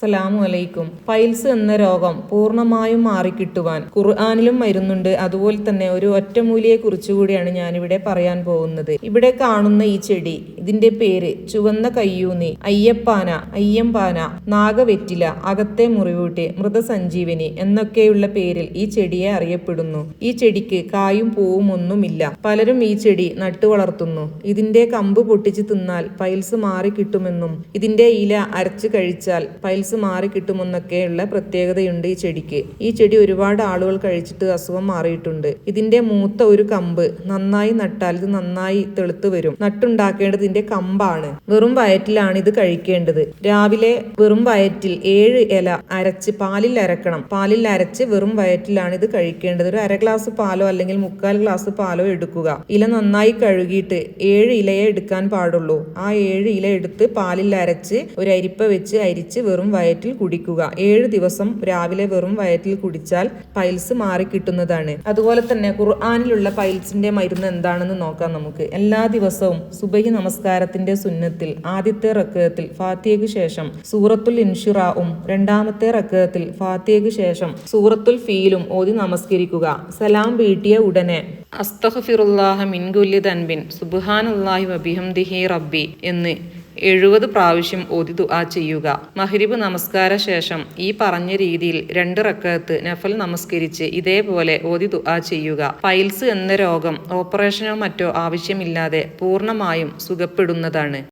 അസ്സലാമു അലൈക്കും. പൈൽസ് എന്ന രോഗം പൂർണമായും മാറിക്കിട്ടുവാൻ ഖുർആാനിലും മരുന്നുണ്ട് അതുപോലെ തന്നെ ഒരു ഒറ്റമൂലിയെ കുറിച്ചുകൂടിയാണ് ഞാനിവിടെ പറയാൻ പോകുന്നത്. ഇവിടെ കാണുന്ന ഈ ചെടി ഇതിന്റെ പേര് ചുവന്ന കയ്യൂന്നി അയ്യപ്പാന അയ്യമ്പാന നാഗവെറ്റില അകത്തെ മുറിവൂട്ടി മൃതസഞ്ജീവനി എന്നൊക്കെയുള്ള പേരിൽ ഈ ചെടിയെ അറിയപ്പെടുന്നു. ഈ ചെടിക്ക് കായും പൂവും ഒന്നുമില്ല. പലരും ഈ ചെടി നട്ടുവളർത്തുന്നു ഇതിന്റെ കമ്പ് പൊട്ടിച്ച് തിന്നാൽ പൈൽസ് മാറി കിട്ടുമെന്നും ഇതിന്റെ ഇല അരച്ചു കഴിച്ചാൽ പൈൽസ് മാറി കിട്ടുമെന്നൊക്കെയുള്ള പ്രത്യേകതയുണ്ട് ഈ ചെടിക്ക്. ഈ ചെടി ഒരുപാട് ആളുകൾ കഴിച്ചിട്ട് അസുഖം മാറിയിട്ടുണ്ട്. ഇതിന്റെ മൂത്ത ഒരു കമ്പ് നന്നായി നട്ടാൽ ഇത് നന്നായി തെളുത്തു വരും. നട്ടുണ്ടാക്കേണ്ടത് ഇതിന്റെ കമ്പാണ്. വെറും വയറ്റിലാണ് ഇത് കഴിക്കേണ്ടത്. രാവിലെ വെറും വയറ്റിൽ ഏഴ് ഇല അരച്ച് പാലിൽ അരക്കണം. പാലിൽ അരച്ച് വെറും വയറ്റിലാണ് ഇത് കഴിക്കേണ്ടത്. ഒരു അര ഗ്ലാസ് പാലോ അല്ലെങ്കിൽ മുക്കാൽ ഗ്ലാസ് പാലോ എടുക്കുക. ഇല നന്നായി കഴുകിയിട്ട് ഏഴ് ഇലയെ എടുക്കാൻ പാടുള്ളൂ. ആ ഏഴ് ഇല എടുത്ത് പാലിൽ അരച്ച് ഒരു അരിപ്പ വെച്ച് അരിച്ച് വെറും വയറ്റിൽ കുടിക്കുക. ഏഴ് ദിവസം രാവിലെ വെറും വയറ്റിൽ കുടിച്ചാൽ പൈൽസ് മാറി കിട്ടുന്നതാണ്. അതുപോലെ തന്നെ ഖുർആാനിലുള്ള പൈൽസിന്റെ മരുന്ന് എന്താണെന്ന് നോക്കാം നമുക്ക്. എല്ലാ ദിവസവും സുബഹി നമസ്കാരത്തിന്റെ സുന്നത്തിൽ ആദ്യത്തെ റക്കത്തിൽ ഫാത്തിയയ്ക്ക് ശേഷം സൂറത്തുൽ ഇൻഷുറാവും രണ്ടാമത്തെ റക്കത്തിൽ ഫാത്തിയയ്ക്ക് ശേഷം സൂറത്തുൽ ഫീലും ഓതി നമസ്കരിക്കുക. സലാം വീട്ടിയ ഉടനെ അസ്തഹഫിറുല്ലാഹ മിൻകുല്ലി തൻബിൻ വബിഹം വബിഹംദിഹി റബ്ബി എന്ന് എഴുപത് പ്രാവശ്യം ഓതി ദുആ ചെയ്യുക. മഹരിബ് നമസ്കാര ശേഷം ഈ പറഞ്ഞ രീതിയിൽ രണ്ട് റക്കത്ത് നഫൽ നമസ്കരിച്ച് ഇതേപോലെ ഓതി ദുആ ചെയ്യുക. പൈൽസ് എന്ന രോഗം ഓപ്പറേഷനോ മറ്റോ ആവശ്യമില്ലാതെ പൂർണമായും സുഖപ്പെടുന്നതാണ്.